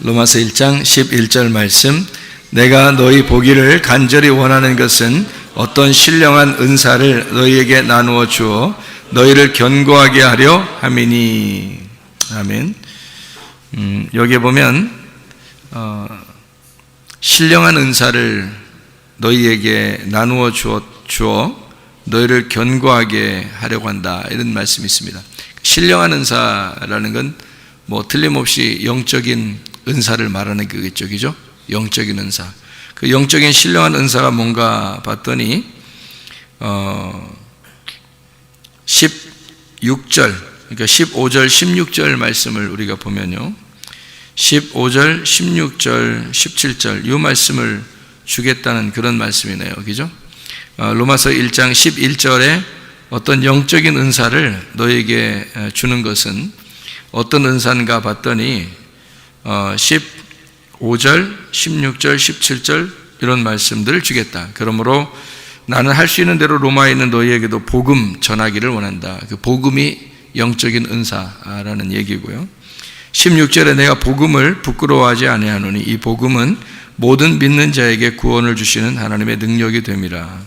로마서 1장 11절 말씀 내가 너희 보기를 간절히 원하는 것은 어떤 신령한 은사를 너희에게 나누어 주어 너희를 견고하게 하려 함이니 아멘. 음, 여기에 보면 어, 신령한 은사를 너희에게 나누어 주어, 주어 너희를 견고하게 하려고 한다 이런 말씀이 있습니다. 신령한 은사라는 건 뭐 틀림없이 영적인 은사를 말하는 거겠죠, 그죠? 영적인 은사. 그 영적인 신령한 은사가 뭔가 봤더니 어 16절, 그러니까 15절, 16절 말씀을 우리가 보면요. 15절, 16절, 17절 이 말씀을 주겠다는 그런 말씀이네요. 그죠? 어, 로마서 1장 11절에 어떤 영적인 은사를 너에게 주는 것은 어떤 은사인가 봤더니 15절, 16절, 17절 이런 말씀들을 주겠다. 그러므로 나는 할 수 있는 대로 로마에 있는 너희에게도 복음 전하기를 원한다. 그 복음이 영적인 은사라는 얘기고요. 16절에 내가 복음을 부끄러워하지 아니하노니 이 복음은 모든 믿는 자에게 구원을 주시는 하나님의 능력이 됨이라.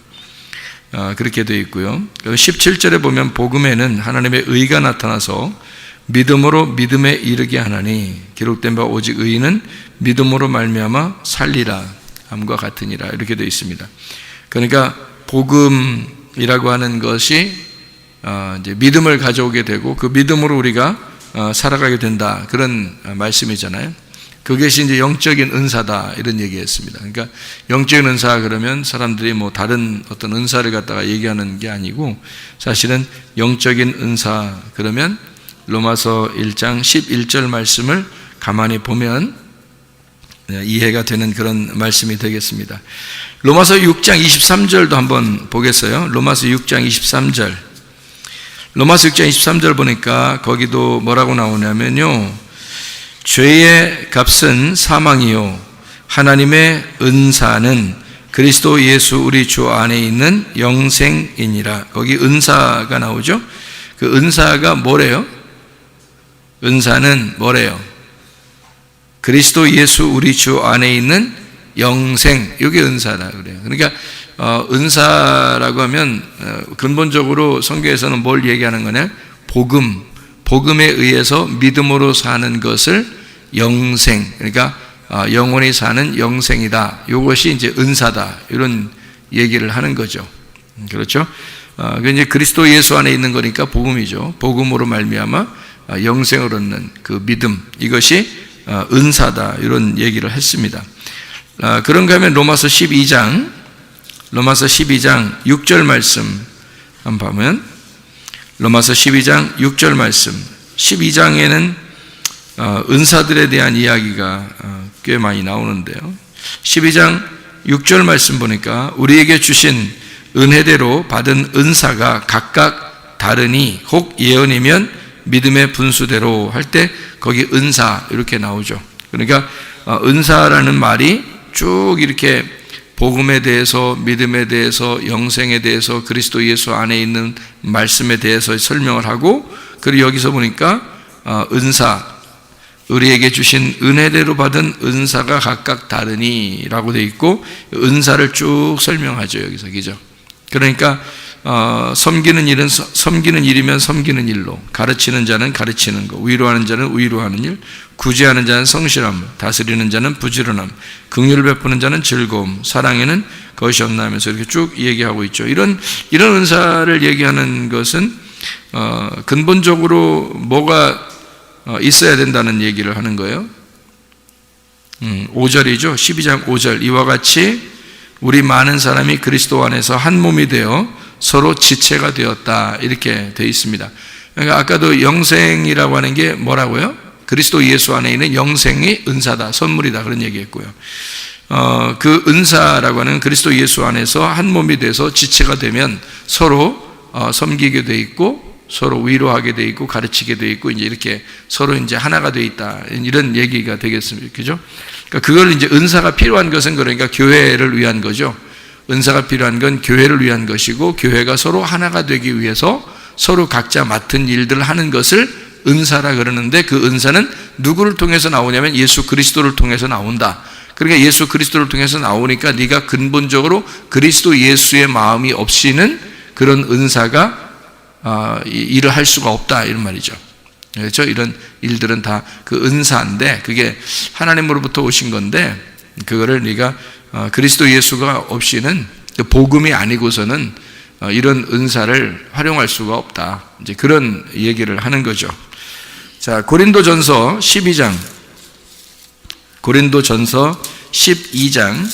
아, 그렇게 되어 있고요. 17절에 보면 복음에는 하나님의 의가 나타나서 믿음으로 믿음에 이르게 하나니 기록된 바 오직 의인은 믿음으로 말미암아 살리라 함과 같으니라 이렇게 되어 있습니다. 그러니까 복음이라고 하는 것이 어, 믿음을 가져오게 되고 그 믿음으로 우리가 어, 살아가게 된다 그런 말씀이잖아요. 그것이 이제 영적인 은사다 이런 얘기했습니다. 그러니까 영적인 은사 그러면 사람들이 뭐 다른 어떤 은사를 갖다가 얘기하는 게 아니고 사실은 영적인 은사 그러면 로마서 1장 11절 말씀을 가만히 보면 이해가 되는 그런 말씀이 되겠습니다. 로마서 6장 23절도 한번 보겠어요. 로마서 6장 23절. 로마서 6장 23절 보니까 거기도 뭐라고 나오냐면요. 죄의 값은 사망이요. 하나님의 은사는 그리스도 예수 우리 주 안에 있는 영생이니라. 거기 은사가 나오죠. 그 은사가 뭐래요? 은사는 뭐래요? 그리스도 예수 우리 주 안에 있는 영생, 이게 은사라 그래요. 그러니까 어, 은사라고 하면 어, 근본적으로 성경에서는 뭘 얘기하는 거냐? 복음, 복음에 의해서 믿음으로 사는 것을 영생, 그러니까 어, 영원히 사는 영생이다. 이것이 이제 은사다. 이런 얘기를 하는 거죠. 그렇죠? 어, 그 이제 그리스도 예수 안에 있는 거니까 복음이죠. 복음으로 말미암아 어, 영생을 얻는 그 믿음 이것이 어, 은사다 이런 얘기를 했습니다. 어, 그런가 하면 로마서 12장 로마서 12장 6절 말씀 한번 보면 로마서 12장 6절 말씀 12장에는 은사들에 대한 이야기가 꽤 많이 나오는데요. 12장 6절 말씀 보니까 우리에게 주신 은혜대로 받은 은사가 각각 다르니 혹 예언이면 믿음의 분수대로 할 때 거기 은사 이렇게 나오죠. 그러니까 어, 은사라는 말이 쭉 이렇게 복음에 대해서 믿음에 대해서 영생에 대해서 그리스도 예수 안에 있는 말씀에 대해서 설명을 하고 그리고 여기서 보니까 어, 은사 우리에게 주신 은혜대로 받은 은사가 각각 다르니라고 돼 있고 은사를 쭉 설명하죠 여기서 그죠? 그러니까 어, 섬기는 일은 섬기는 일이면 섬기는 일로. 가르치는 자는 가르치는 거. 위로하는 자는 위로하는 일. 구제하는 자는 성실함. 다스리는 자는 부지런함. 긍휼을 베푸는 자는 즐거움. 사랑에는 것이 없나 하면서 이렇게 쭉 얘기하고 있죠. 이런 이런 은사를 얘기하는 것은 어, 근본적으로 뭐가 어, 있어야 된다는 얘기를 하는 거예요. 음, 5절이죠. 12장 5절. 이와 같이 우리 많은 사람이 그리스도 안에서 한 몸이 되어 서로 지체가 되었다 이렇게 되어 있습니다. 그러니까 아까도 영생이라고 하는 게 뭐라고요? 그리스도 예수 안에 있는 영생이 은사다, 선물이다 그런 얘기 했고요. 어, 그 은사라고 하는 그리스도 예수 안에서 한 몸이 돼서 지체가 되면 서로 어, 섬기게 돼 있고 서로 위로하게 돼 있고 가르치게 돼 있고 이제 이렇게 서로 이제 하나가 돼 있다 이런 얘기가 되겠습니다, 그죠? 그러니까 그걸 이제 은사가 필요한 것은 그러니까 교회를 위한 거죠. 은사가 필요한 건 교회를 위한 것이고 교회가 서로 하나가 되기 위해서 서로 각자 맡은 일들을 하는 것을 은사라 그러는데 그 은사는 누구를 통해서 나오냐면 예수 그리스도를 통해서 나온다. 그러니까 예수 그리스도를 통해서 나오니까 네가 근본적으로 그리스도 예수의 마음이 없이는 그런 은사가 아, 이- 일을 할 수가 없다 이런 말이죠. 그렇죠? 이런 일들은 다 그 은사인데 그게 하나님으로부터 오신 건데 그거를 네가 어, 그리스도 예수가 없이는 그 복음이 아니고서는 어, 이런 은사를 활용할 수가 없다. 이제 그런 얘기를 하는 거죠. 자, 고린도전서 12장 고린도전서 12장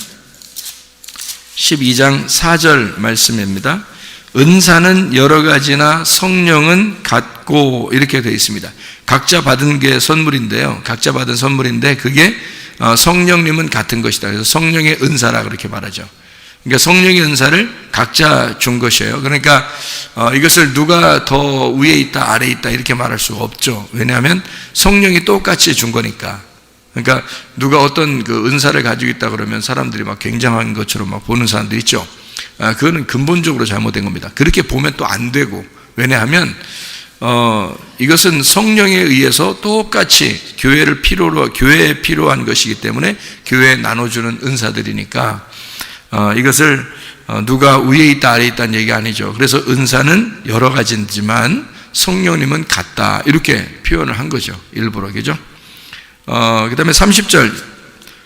12장 4절 말씀입니다. 은사는 여러 가지나 성령은 같고 이렇게 되어 있습니다. 각자 받은 게 선물인데요. 각자 받은 선물인데 그게 어, 성령님은 같은 것이다. 그래서 성령의 은사라 그렇게 말하죠. 그러니까 성령의 은사를 각자 준 것이에요. 그러니까 어, 이것을 누가 더 위에 있다 아래 에 있다 이렇게 말할 수가 없죠. 왜냐하면 성령이 똑같이 준 거니까. 그러니까 누가 어떤 그 은사를 가지고 있다 그러면 사람들이 막 굉장한 것처럼 막 보는 사람도 있죠. 아, 그거는 근본적으로 잘못된 겁니다. 그렇게 보면 또 안 되고 왜냐하면 어, 이것은 성령에 의해서 똑같이 교회를 필요로 교회에 필요한 것이기 때문에 교회에 나눠주는 은사들이니까 어, 이것을 어, 누가 위에 있다 아래 에 있다는 얘기 아니죠. 그래서 은사는 여러 가지지만 성령님은 같다 이렇게 표현을 한 거죠. 일부러 그죠? 어, 그 다음에 30절,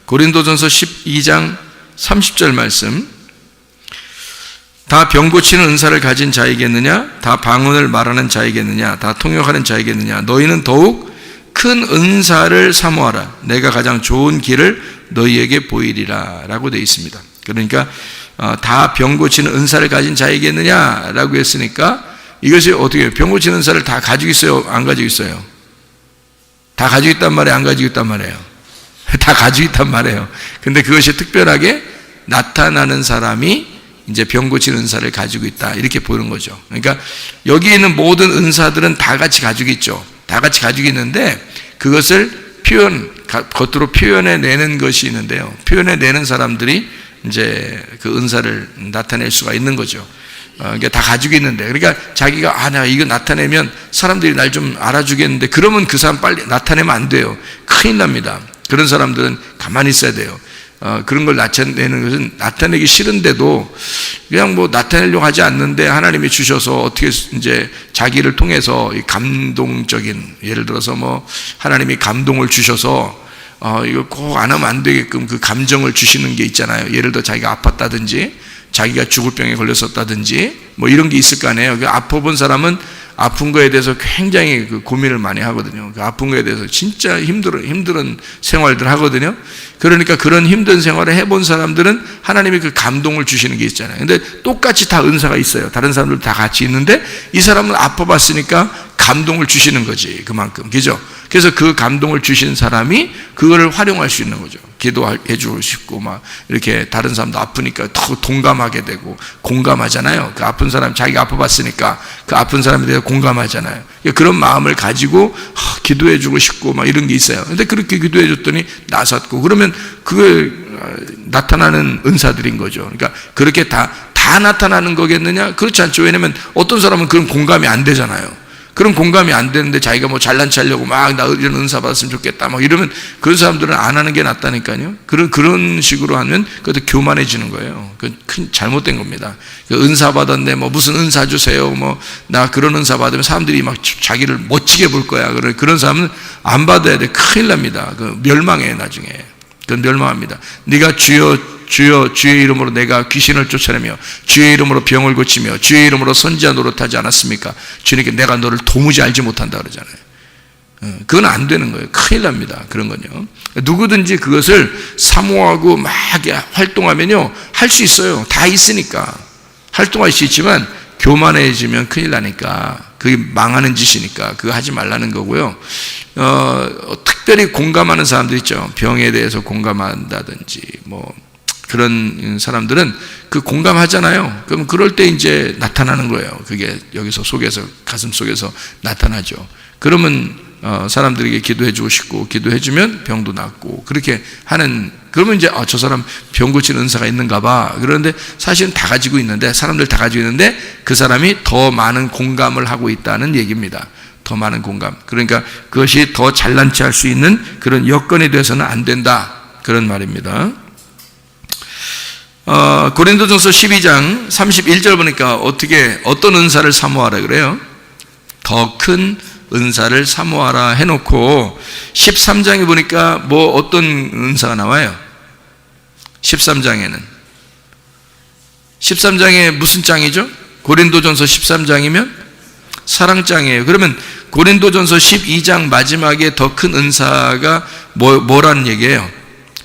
고린도전서 12장 30절 말씀. 다 병 고치는 은사를 가진 자이겠느냐? 다 방언을 말하는 자이겠느냐? 다 통역하는 자이겠느냐? 너희는 더욱 큰 은사를 사모하라. 내가 가장 좋은 길을 너희에게 보이리라. 라고 되어 있습니다. 그러니까, 어, 다병 고치는 은사를 가진 자이겠느냐? 라고 했으니까 이것이 어떻게, 병 고치는 은사를 다 가지고 있어요? 안 가지고 있어요? 다 가지고 있단 말이에요? 안 가지고 있단 말이에요? 다 가지고 있단 말이에요. 근데 그것이 특별하게 나타나는 사람이 이제 병 고치는 은사를 가지고 있다. 이렇게 보는 거죠. 그러니까 여기 있는 모든 은사들은 다 같이 가지고 있죠. 다 같이 가지고 있는데 그것을 표현, 가- 겉으로 표현해 내는 것이 있는데요. 표현해 내는 사람들이 이제 그 은사를 나타낼 수가 있는 거죠. 어, 이게 다 가지고 있는데, 그러니까 자기가 아, 나 이거 나타내면 사람들이 날 좀 알아주겠는데, 그러면 그 사람 빨리 나타내면 안 돼요. 큰일 납니다. 그런 사람들은 가만히 있어야 돼요. 어, 그런 걸 나타내는 것은 나타내기 싫은데도 그냥 뭐 나타내려고 하지 않는데 하나님이 주셔서 어떻게 이제 자기를 통해서 이 감동적인 예를 들어서 뭐 하나님이 감동을 주셔서 어, 이거 꼭 안 하면 안 되게끔 그 감정을 주시는 게 있잖아요. 예를 들어 자기가 아팠다든지 자기가 죽을 병에 걸렸었다든지 뭐 이런 게 있을 거 아니에요. 그 아파본 사람은 아픈 거에 대해서 굉장히 그 고민을 많이 하거든요. 그 아픈 거에 대해서 진짜 힘들어, 힘든 생활들 하거든요. 그러니까 그런 힘든 생활을 해본 사람들은 하나님이 그 감동을 주시는 게 있잖아요. 근데 똑같이 다 은사가 있어요. 다른 사람들 다 같이 있는데 이 사람은 아파봤으니까 감동을 주시는 거지. 그만큼. 그죠? 그래서 그 감동을 주신 사람이 그거를 활용할 수 있는 거죠. 기도해 주고 싶고 막 이렇게 다른 사람도 아프니까 더 동감하게 되고 공감하잖아요. 그 아픈 사람 자기가 아파봤으니까 그 아픈 사람에 대해서 공감하잖아요. 그런 마음을 가지고 하, 기도해 주고 싶고 막 이런 게 있어요. 근데 그렇게 기도해 줬더니 나섰고 그러면 그게 어, 나타나는 은사들인 거죠. 그러니까 그렇게 다 다 나타나는 거겠느냐? 그렇지 않죠. 왜냐면 어떤 사람은 그런 공감이 안 되잖아요. 그런 공감이 안 되는데 자기가 뭐 잘난 체하려고 막 나 이런 은사 받았으면 좋겠다 막 이러면 그런 사람들은 안 하는 게 낫다니까요. 그런 그런 식으로 하면 그것도 교만해지는 거예요. 그큰 잘못된 겁니다. 그 은사 받았네 뭐 무슨 은사 주세요 뭐 나 그런 은사 받으면 사람들이 막 자기를 멋지게 볼 거야. 그런 그런 사람은 안 받아야 돼. 큰일 납니다. 그 멸망해 나중에. 그건 멸망합니다. 네가 주여 주여 주의 이름으로 내가 귀신을 쫓아내며 주의 이름으로 병을 고치며 주의 이름으로 선지자 노릇하지 않았습니까? 주님께 내가 너를 도무지 알지 못한다 그러잖아요. 어, 그건 안 되는 거예요. 큰일 납니다. 그런 건요. 누구든지 그것을 사모하고 막 활동하면요. 할 수 있어요. 다 있으니까. 활동할 수 있지만 교만해지면 큰일 나니까. 그게 망하는 짓이니까. 그거 하지 말라는 거고요. 어, 특별히 공감하는 사람들 있죠. 병에 대해서 공감한다든지, 뭐, 그런 사람들은 그 공감하잖아요. 그럼 그럴 때 이제 나타나는 거예요. 그게 여기서 속에서, 가슴 속에서 나타나죠. 그러면 어, 사람들에게 기도해 주고 싶고 기도해 주면 병도 낫고 그렇게 하는 그러면 이제 아, 저 사람 병 고치는 은사가 있는가 봐 그런데 사실은 다 가지고 있는데 사람들 다 가지고 있는데 그 사람이 더 많은 공감을 하고 있다는 얘기입니다 더 많은 공감. 그러니까 그것이 더 잘난 체 할 수 있는 그런 여건이 되어서는 안 된다. 그런 말입니다. 어, 고린도전서 12장 31절 보니까 어떻게 어떤 은사를 사모하라 그래요? 더 큰 은사를 사모하라 해놓고 13장에 보니까 뭐 어떤 은사가 나와요? 13장에는 13장에 무슨 장이죠? 고린도전서 13장이면 사랑장이에요. 그러면 고린도전서 12장 마지막에 더 큰 은사가 뭐, 뭐라는 얘기예요?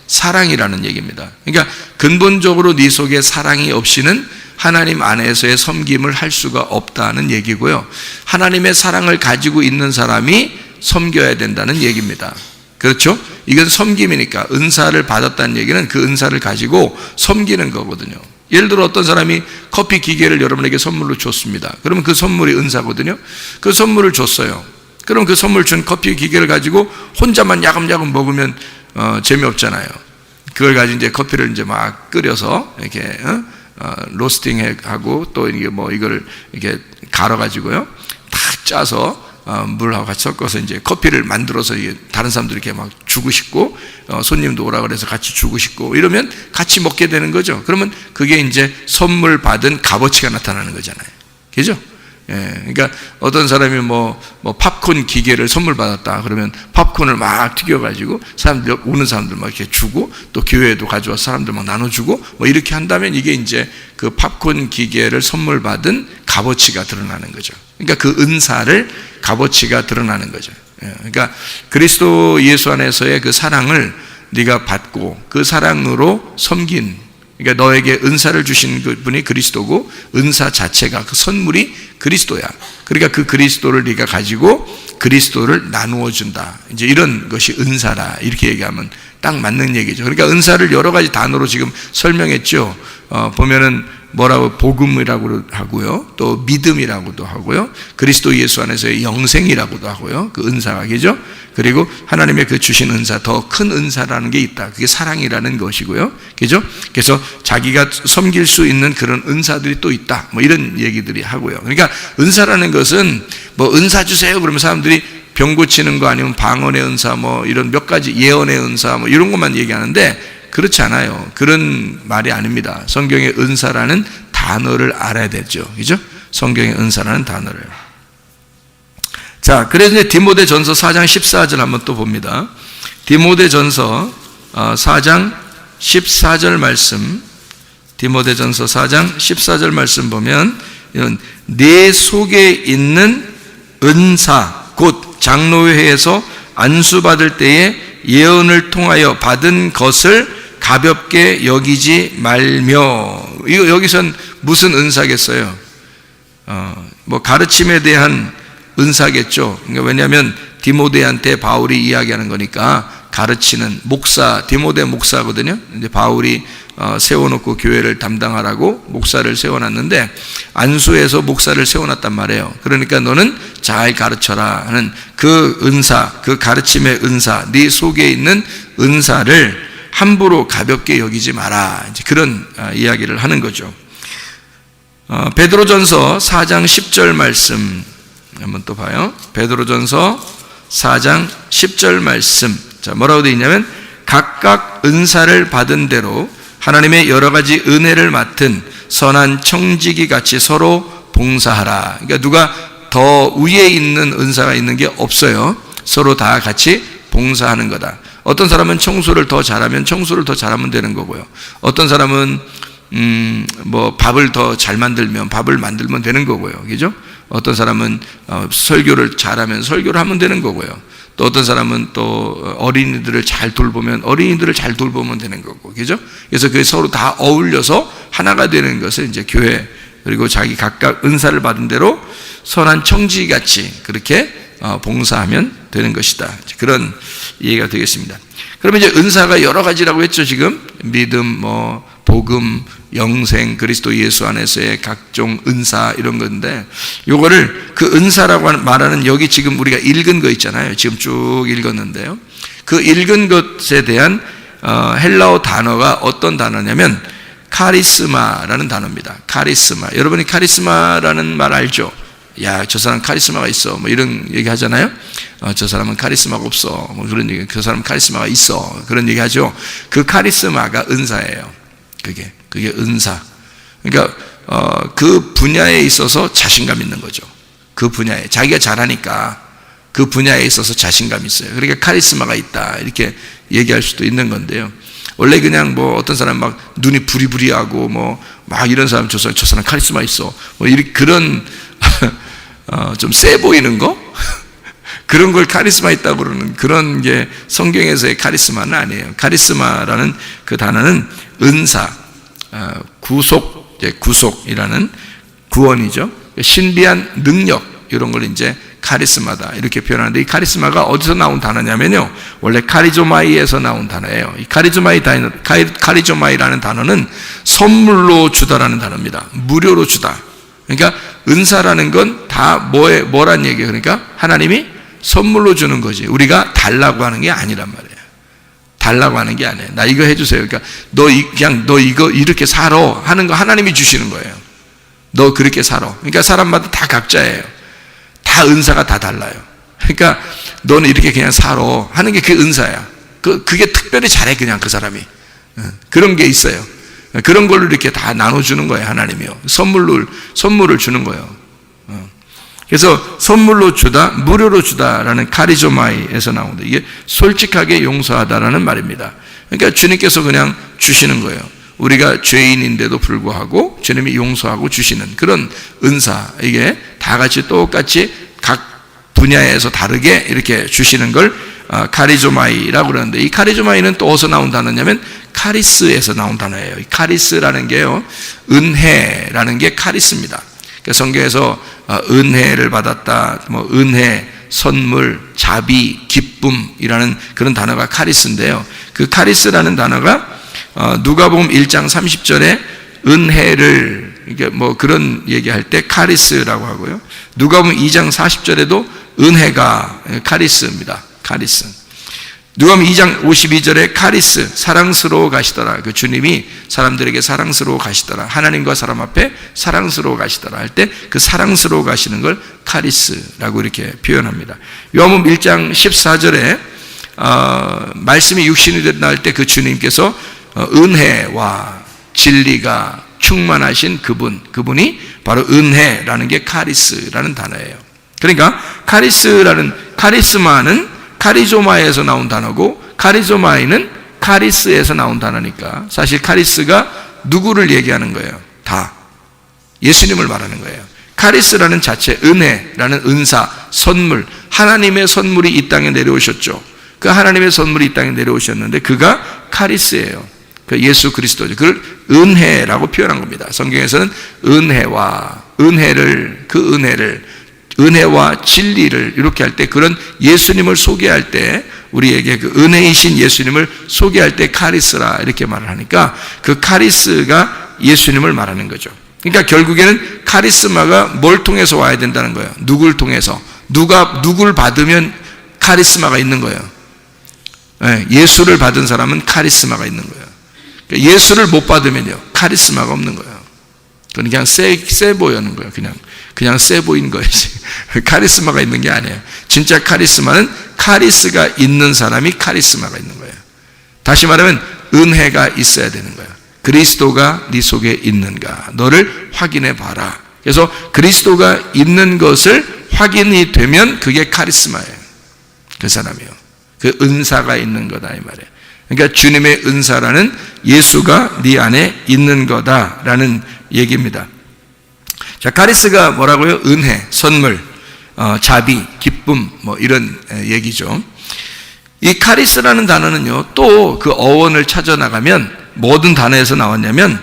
사랑이라는 얘기입니다. 그러니까 근본적으로 네 속에 사랑이 없이는 하나님 안에서의 섬김을 할 수가 없다는 얘기고요. 하나님의 사랑을 가지고 있는 사람이 섬겨야 된다는 얘기입니다. 그렇죠? 이건 섬김이니까 은사를 받았다는 얘기는 그 은사를 가지고 섬기는 거거든요. 예를 들어 어떤 사람이 커피 기계를 여러분에게 선물로 줬습니다. 그러면 그 선물이 은사거든요. 그 선물을 줬어요. 그럼 그 선물 준 커피 기계를 가지고 혼자만 야금야금 먹으면 어, 재미없잖아요. 그걸 가지고 이제 커피를 이제 막 끓여서 이렇게 어? 어, 로스팅하고 또 이게 뭐 이거를 이렇게 갈아 가지고요, 다 짜서 어, 물하고 같이 섞어서 이제 커피를 만들어서 다른 사람들에게 막 주고 싶고 어, 손님도 오라 그래서 같이 주고 싶고 이러면 같이 먹게 되는 거죠. 그러면 그게 이제 선물 받은 값어치가 나타나는 거잖아요. 그죠? 예, 그러니까 어떤 사람이 뭐, 뭐 팝콘 기계를 선물 받았다 그러면 팝콘을 막 튀겨가지고 사람들 오는 사람들 막 이렇게 주고 또 교회에도 가져와 서 사람들 막 나눠주고 뭐 이렇게 한다면 이게 이제 그 팝콘 기계를 선물 받은 값어치가 드러나는 거죠. 그러니까 그 은사를 값어치가 드러나는 거죠. 예, 그러니까 그리스도 예수 안에서의 그 사랑을 네가 받고 그 사랑으로 섬긴 그러니까 너에게 은사를 주신 그 분이 그리스도고 은사 자체가 그 선물이 그리스도야. 그러니까 그 그리스도를 네가 가지고 그리스도를 나누어 준다. 이제 이런 것이 은사라. 이렇게 얘기하면 딱 맞는 얘기죠. 그러니까 은사를 여러 가지 단어로 지금 설명했죠. 어, 보면은 뭐라고 복음이라고 하고요. 또 믿음이라고도 하고요. 그리스도 예수 안에서의 영생이라고도 하고요. 그 은사가 죠 그리고 하나님의 그 주신 은사 더 큰 은사라는 게 있다. 그게 사랑이라는 것이고요. 그죠? 그래서 자기가 섬길 수 있는 그런 은사들이 또 있다. 뭐 이런 얘기들이 하고요. 그러니까 은사라는 것은 뭐 은사 주세요. 그러면 사람들이 병 고치는 거 아니면 방언의 은사 뭐 이런 몇 가지 예언의 은사 뭐 이런 것만 얘기하는데 그렇지 않아요. 그런 말이 아닙니다. 성경의 은사라는 단어를 알아야 되죠. 그죠? 성경의 은사라는 단어를. 자, 그래서 이제 디모데 전서 4장 14절 한번 또 봅니다. 디모데 전서 4장 어, 14절 말씀, 디모데 전서 4장 14절 말씀 보면, 내 속에 있는 은사, 곧 장로회에서 안수받을 때에 예언을 통하여 받은 것을 가볍게 여기지 말며 이거 여기선 무슨 은사겠어요? 어, 뭐 가르침에 대한 은사겠죠. 그러니까 왜냐하면 디모데한테 바울이 이야기하는 거니까 가르치는 목사 디모데 목사거든요. 이제 바울이 어, 세워놓고 교회를 담당하라고 목사를 세워놨는데 안수에서 목사를 세워놨단 말이에요. 그러니까 너는 잘 가르쳐라 하는 그 은사, 그 가르침의 은사, 네 속에 있는 은사를 함부로 가볍게 여기지 마라. 이제 그런 아, 이야기를 하는 거죠. 어, 베드로전서 4장 10절 말씀 한번 또 봐요. 베드로전서 4장 10절 말씀. 자, 뭐라고 되어 있냐면 각각 은사를 받은 대로 하나님의 여러 가지 은혜를 맡은 선한 청지기 같이 서로 봉사하라. 그러니까 누가 더 위에 있는 은사가 있는 게 없어요. 서로 다 같이 봉사하는 거다. 어떤 사람은 청소를 더 잘하면 청소를 더 잘하면 되는 거고요. 어떤 사람은 음, 뭐 밥을 더 잘 만들면 밥을 만들면 되는 거고요. 그죠? 어떤 사람은 어, 설교를 잘하면 설교를 하면 되는 거고요. 또 어떤 사람은 또 어린이들을 잘 돌보면 어린이들을 잘 돌보면 되는 거고. 그죠? 그래서 그 서로 다 어울려서 하나가 되는 것을 이제 교회 그리고 자기 각각 은사를 받은 대로 선한 청지 같이 그렇게 어, 봉사하면 되는 것이다. 그런 이해가 되겠습니다. 그러면 이제 은사가 여러 가지라고 했죠, 지금. 믿음, 뭐, 복음, 영생, 그리스도 예수 안에서의 각종 은사, 이런 건데, 요거를 그 은사라고 말하는 여기 지금 우리가 읽은 거 있잖아요. 지금 쭉 읽었는데요. 그 읽은 것에 대한 어, 헬라어 단어가 어떤 단어냐면, 카리스마라는 단어입니다. 카리스마. 여러분이 카리스마라는 말 알죠? 야, 저 사람 카리스마가 있어. 뭐 이런 얘기 하잖아요. 어, 저 사람은 카리스마가 없어. 뭐 그런 얘기, 그 사람 카리스마가 있어. 그런 얘기 하죠. 그 카리스마가 은사예요. 그게, 그게 은사. 그러니까, 어, 그 분야에 있어서 자신감 있는 거죠. 그 분야에. 자기가 잘하니까 그 분야에 있어서 자신감 있어요. 그러니까 카리스마가 있다. 이렇게 얘기할 수도 있는 건데요. 원래 그냥 뭐 어떤 사람 막 눈이 부리부리하고 뭐 막 이런 사람 저 사람 저 사람 카리스마 있어. 뭐 이렇게 그런 어, 좀세 보이는 거 그런 걸 카리스마 있다고 그러는 그런 게 성경에서의 카리스마는 아니에요. 카리스마라는 그 단어는 은사, 어, 구속, 이제 구속이라는 구원이죠. 신비한 능력 이런 걸 이제 카리스마다 이렇게 표현하는데 이 카리스마가 어디서 나온 단어냐면요. 원래 카리조마이에서 나온 단어예요. 이 카리조마이 단어, 카리조마이라는 단어는 선물로 주다라는 단어입니다. 무료로 주다. 그러니까 은사라는 건 다 뭐에 뭐란 얘기예요. 그러니까 하나님이 선물로 주는 거지. 우리가 달라고 하는 게 아니란 말이에요. 달라고 하는 게 아니에요. 나 이거 해주세요. 그러니까 너 이, 그냥 너 이거 이렇게 살아 하는 거 하나님이 주시는 거예요. 너 그렇게 살아. 그러니까 사람마다 다 각자예요. 다 은사가 다 달라요. 그러니까 너는 이렇게 그냥 살아 하는 게 그 은사야. 그 그게 특별히 잘해 그냥 그 사람이 그런 게 있어요. 그런 걸로 이렇게 다 나눠주는 거예요 하나님이요. 선물을 선물을 주는 거예요. 그래서 선물로 주다, 무료로 주다라는 카리조마이에서 나온다. 이게 솔직하게 용서하다라는 말입니다. 그러니까 주님께서 그냥 주시는 거예요. 우리가 죄인인데도 불구하고 주님이 용서하고 주시는 그런 은사. 이게 다 같이 똑같이 각 분야에서 다르게 이렇게 주시는 걸 아, 카리조마이라고 그러는데 이 카리조마이는 또 어디서 나온 단어냐면 카리스에서 나온 단어예요. 이 카리스라는 게요. 은혜라는 게 카리스입니다. 성경에서 어, 은혜를 받았다, 뭐 은혜, 선물, 자비, 기쁨이라는 그런 단어가 카리스인데요. 그 카리스라는 단어가 어, 누가복음 1장 30절에 은혜를 이게 뭐 그런 얘기할 때 카리스라고 하고요. 누가복음 2장 40절에도 은혜가 카리스입니다. 카리스. 누가복음 2장 52절에 카리스 사랑스러워 가시더라. 그 주님이 사람들에게 사랑스러워 가시더라. 하나님과 사람 앞에 사랑스러워 가시더라 할 때 그 사랑스러워 가시는 걸 카리스라고 이렇게 표현합니다. 요한복음 1장 14절에 어, 말씀이 육신이 할때그 주님께서 어, 은혜와 진리가 충만하신 그분, 그분이 바로 은혜라는 게 카리스라는 단어예요. 그러니까 카리스라는 카리스마는 카리조마에서 나온 단어고 카리조마이는 카리스에서 나온 단어니까 사실 카리스가 누구를 얘기하는 거예요? 다 예수님을 말하는 거예요. 카리스라는 자체 은혜라는 은사, 선물, 하나님의 선물이 이 땅에 내려오셨죠. 그 하나님의 선물이 이 땅에 내려오셨는데 그가 카리스예요. 그 예수 그리스도죠. 그걸 은혜라고 표현한 겁니다. 성경에서는 은혜와 은혜를 그 은혜를 은혜와 진리를 이렇게 할 때 그런 예수님을 소개할 때 우리에게 그 은혜이신 예수님을 소개할 때 카리스라 이렇게 말을 하니까 그 카리스가 예수님을 말하는 거죠. 그러니까 결국에는 카리스마가 뭘 통해서 와야 된다는 거예요. 누굴 통해서 누가 누굴 받으면 카리스마가 있는 거예요. 예, 예수를 받은 사람은 카리스마가 있는 거예요. 그러니까 예수를 못 받으면요 카리스마가 없는 거예요. 그냥 세, 세 보이는 거예요. 그냥 그냥 세 보이는 거지. 카리스마가 있는 게 아니에요. 진짜 카리스마는 카리스가 있는 사람이 카리스마가 있는 거예요. 다시 말하면 은혜가 있어야 되는 거예요. 그리스도가 네 속에 있는가? 너를 확인해 봐라. 그래서 그리스도가 있는 것을 확인이 되면 그게 카리스마예요. 그 사람이요. 그 은사가 있는 거다 이 말이에요. 그러니까 주님의 은사라는 예수가 네 안에 있는 거다라는 얘기입니다. 자, 카리스가 뭐라고요? 은혜, 선물, 어, 자비, 기쁨, 뭐 이런 얘기죠. 이 카리스라는 단어는요, 또 그 어원을 찾아 나가면 모든 단어에서 나왔냐면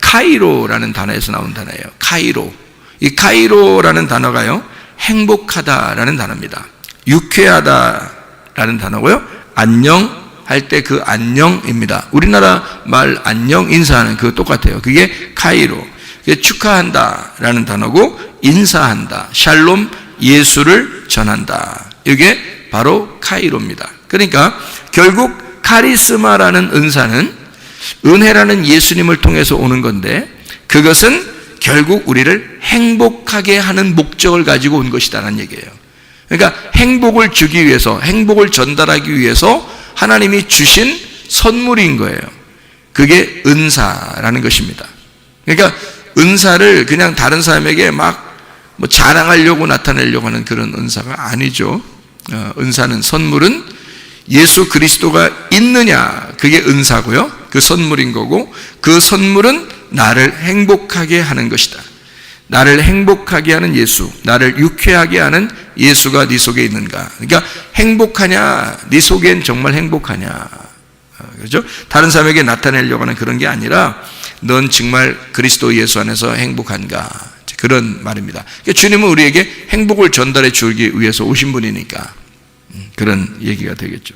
카이로라는 단어에서 나온 단어예요. 카이로. 이 카이로라는 단어가요, 행복하다라는 단어입니다. 유쾌하다라는 단어고요. 안녕 할때 그 안녕입니다. 우리나라 말 안녕 인사하는 그 똑같아요. 그게 카이로. 축하한다 라는 단어고 인사한다. 샬롬 예수를 전한다. 이게 바로 카이로입니다. 그러니까 결국 카리스마라는 은사는 은혜라는 예수님을 통해서 오는 건데 그것은 결국 우리를 행복하게 하는 목적을 가지고 온 것이다라는 얘기예요. 그러니까 행복을 주기 위해서, 행복을 전달하기 위해서 하나님이 주신 선물인 거예요. 그게 은사라는 것입니다. 그러니까 은사를 그냥 다른 사람에게 막 뭐 자랑하려고 나타내려고 하는 그런 은사가 아니죠. 어, 은사는 선물은 예수 그리스도가 있느냐 그게 은사고요. 그 선물인 거고 그 선물은 나를 행복하게 하는 것이다. 나를 행복하게 하는 예수, 나를 유쾌하게 하는 예수가 네 속에 있는가? 그러니까 행복하냐? 네 속엔 정말 행복하냐? 어, 그렇죠? 다른 사람에게 나타내려고 하는 그런 게 아니라 넌 정말 그리스도 예수 안에서 행복한가? 그런 말입니다. 그러니까 주님은 우리에게 행복을 전달해 주기 위해서 오신 분이니까 음, 그런 얘기가 되겠죠.